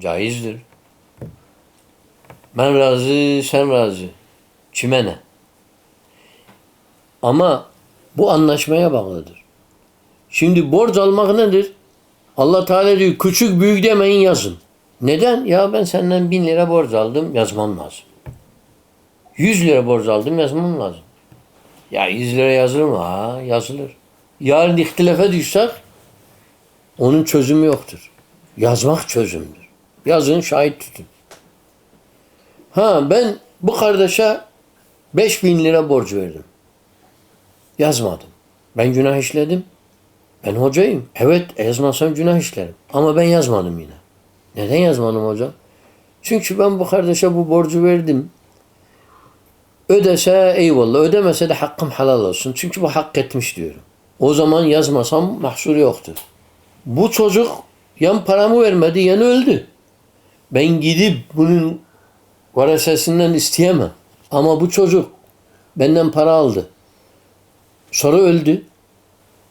Caizdir. Ben razı, sen razı. Kime ne? Ama bu anlaşmaya bağlıdır. Şimdi borç almak nedir? Allah Teala diyor küçük büyük demeyin yazın. Neden? Ya ben senden bin lira borç aldım yazmam lazım. Yüz lira borç aldım yazmam lazım. Ya yüz lira yazılır mı? Ha yazılır. Yarın ihtilafa düşsek onun çözümü yoktur. Yazmak çözümdür. Yazın şahit tutun. Ha ben bu kardeşe 5000 lira borç verdim. Yazmadım. Ben günah işledim. Ben hocayım. Evet yazmasam günah işlerim. Ama ben yazmadım yine. Neden yazmadım hocam? Çünkü ben bu kardeşe bu borcu verdim. Ödese eyvallah. Ödemese de hakkım helal olsun. Çünkü bu hak etmiş diyorum. O zaman yazmasam mahsur yoktur. Bu çocuk yan paramı vermedi, yan öldü. Ben gidip bunun varasesinden isteyemem. Ama bu çocuk benden para aldı. Sonra öldü.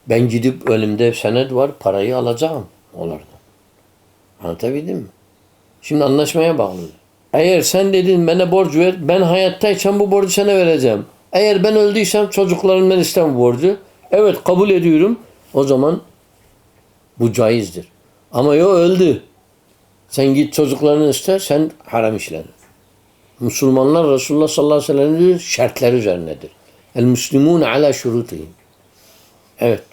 Ben gidip önümde senet var, parayı alacağım onlardan. Anlatabildim mi? Şimdi anlaşmaya bağlı. Eğer sen dedin bana borç ver, ben hayattayken bu borcu sana vereceğim. Eğer ben öldüysem çocuklarımdan istem borcu. Evet kabul ediyorum. O zaman bu caizdir. Ama yo öldü. Sen git çocuklarını iste, sen haram işledin. Müslümanlar Resulullah sallallahu aleyhi ve sellem diyor, şartları üzerinedir. El müslümun ala şurutihim. Evet.